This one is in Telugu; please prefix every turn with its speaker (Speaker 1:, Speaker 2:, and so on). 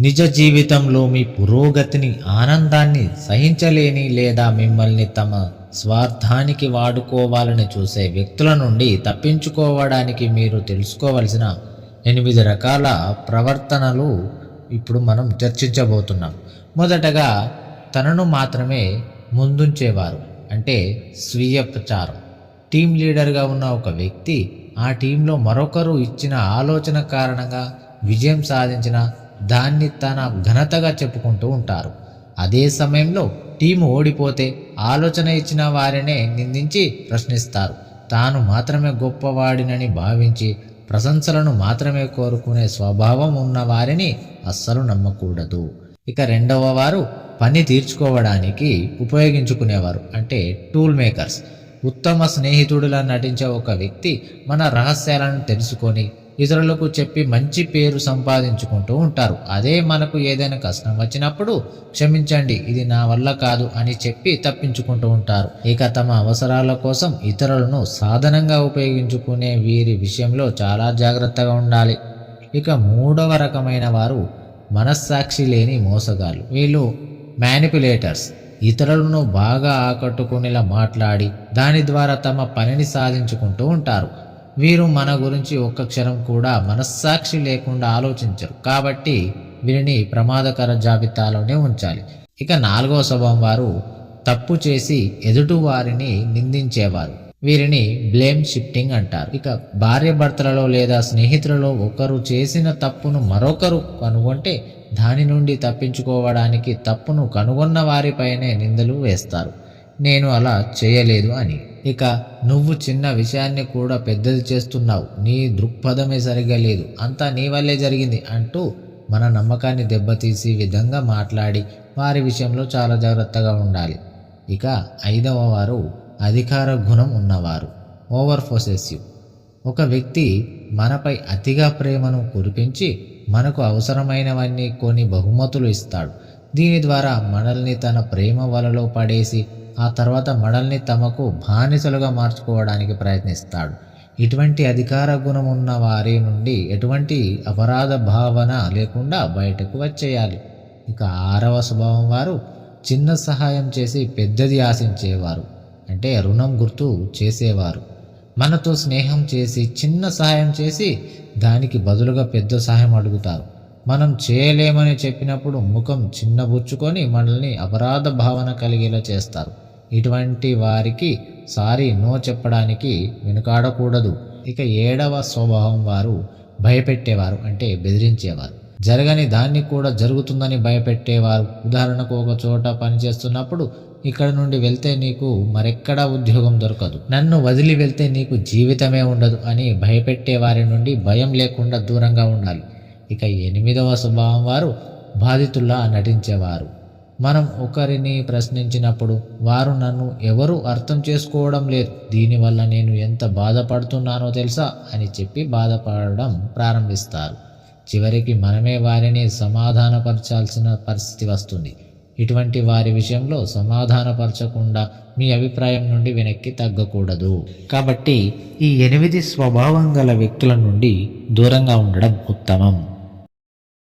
Speaker 1: నిజ జీవితంలో మీ పురోగతిని ఆనందాన్ని సహించలేని లేదా మిమ్మల్ని తమ స్వార్థానికి వాడుకోవాలని చూసే వ్యక్తుల నుండి తప్పించుకోవడానికి మీరు తెలుసుకోవలసిన ఎనిమిది రకాల ప్రవర్తనలు ఇప్పుడు మనం చర్చించబోతున్నాం. మొదటగా తనను మాత్రమే ముందుంచేవారు అంటే స్వీయ ప్రచారం. టీం లీడర్గా ఉన్న ఒక వ్యక్తి ఆ టీంలో మరొకరు ఇచ్చిన ఆలోచన కారణంగా విజయం సాధించిన దాన్ని తన ఘనతగా చెప్పుకుంటూ ఉంటారు. అదే సమయంలో టీము ఓడిపోతే ఆలోచన ఇచ్చిన వారినే నిందించి ప్రశ్నిస్తారు. తాను మాత్రమే గొప్పవాడినని భావించి ప్రశంసలను మాత్రమే కోరుకునే స్వభావం ఉన్న వారిని అస్సలు నమ్మకూడదు. ఇక రెండవ వారు పని తీర్చుకోవడానికి ఉపయోగించుకునేవారు అంటే టూల్ మేకర్స్. ఉత్తమ స్నేహితుడిలా నటించే ఒక వ్యక్తి మన రహస్యాలను తెలుసుకొని ఇతరులకు చెప్పి మంచి పేరు సంపాదించుకుంటూ ఉంటారు. అదే మనకు ఏదైనా కష్టం వచ్చినప్పుడు క్షమించండి ఇది నా వల్ల కాదు అని చెప్పి తప్పించుకుంటూ ఉంటారు. ఇక తమ అవసరాల కోసం ఇతరులను సాధనంగా ఉపయోగించుకునే వీరి విషయంలో చాలా జాగ్రత్తగా ఉండాలి. ఇక మూడవ రకమైన వారు మనస్సాక్షి లేని మోసగాళ్ళు. వీళ్ళు మ్యానిపులేటర్స్. ఇతరులను బాగా ఆకట్టుకునేలా మాట్లాడి దాని ద్వారా తమ పనిని సాధించుకుంటూ ఉంటారు. వీరు మన గురించి ఒక్క క్షణం కూడా మనస్సాక్షి లేకుండా ఆలోచించరు. కాబట్టి వీరిని ప్రమాదకర జాబితాలోనే ఉంచాలి. ఇక నాలుగో స్వభావం వారు తప్పు చేసి ఎదుటి వారిని నిందించేవారు. వీరిని బ్లేమ్ షిఫ్టింగ్ అంటారు. ఇక భార్య భర్తలలో లేదా స్నేహితులలో ఒకరు చేసిన తప్పును మరొకరు కనుగొంటే దాని నుండి తప్పించుకోవడానికి తప్పును కనుగొన్న వారిపైనే నిందలు వేస్తారు. నేను అలా చేయలేదు అని. ఇక నువ్వు చిన్న విషయాన్ని కూడా పెద్దది చేస్తున్నావు. నీ దృక్పథమే సరిగా లేదు. అంతా నీ వల్లే జరిగింది అంటూ మన నమ్మకాన్ని దెబ్బతీసి విధంగా మాట్లాడి వారి విషయంలో చాలా జాగ్రత్తగా ఉండాలి. ఇక ఐదవ వారు అధికార గుణం ఉన్నవారు. Over possessive. ఒక వ్యక్తి మనపై అతిగా ప్రేమను కురిపించి మనకు అవసరమైనవన్నీ కొన్ని బహుమతులు ఇస్తాడు. దీని ద్వారా మనల్ని తన ప్రేమ వలలో పడేసి ఆ తర్వాత మడల్ని తమకు బానిసలుగా మార్చుకోవడానికి ప్రయత్నిస్తాడు. ఇటువంటి అధికార గుణం ఉన్న వారి నుండి ఎటువంటి అపరాధ భావన లేకుండా బయటకు వచ్చేయాలి. ఇక ఆరవ స్వభావం వారు చిన్న సహాయం చేసి పెద్దది ఆశించేవారు. అంటే రుణం గుర్తు చేసేవారు. మనతో స్నేహం చేసి చిన్న సహాయం చేసి దానికి బదులుగా పెద్ద సహాయం అడుగుతారు. మనం చేయలేమని చెప్పినప్పుడు ముఖం చిన్నబుచ్చుకొని మనల్ని అపరాధ భావన కలిగేలా చేస్తారు. ఇటువంటి వారికి సారీ నో చెప్పడానికి వెనుకాడకూడదు. ఇక ఏడవ స్వభావం వారు భయపెట్టేవారు అంటే బెదిరించేవారు. జరగని దాన్ని కూడా జరుగుతుందని భయపెట్టేవారు. ఉదాహరణకు ఒక చోట పనిచేస్తున్నప్పుడు ఇక్కడ నుండి వెళ్తే నీకు మరెక్కడా ఉద్యోగం దొరకదు. నన్ను వదిలి వెళ్తే నీకు జీవితమే ఉండదు అని భయపెట్టే వారి నుండి భయం లేకుండా దూరంగా ఉండాలి. ఇక ఎనిమిదవ స్వభావం వారు బాధితుల్లా నటించేవారు. మనం ఒకరిని ప్రశ్నించినప్పుడు వారు నన్ను ఎవరు అర్థం చేసుకోవడం లేదు. దీనివల్ల నేను ఎంత బాధపడుతున్నానో తెలుసా? అని చెప్పి బాధపడడం ప్రారంభిస్తారు. చివరికి మనమే వారిని సమాధానపరచాల్సిన పరిస్థితి వస్తుంది. ఇటువంటి వారి విషయంలో సమాధానపరచకుండా మీ అభిప్రాయం నుండి వెనక్కి తగ్గకూడదు. కాబట్టి ఈ ఎనిమిది స్వభావం గల వ్యక్తుల నుండి దూరంగా ఉండడం ఉత్తమం.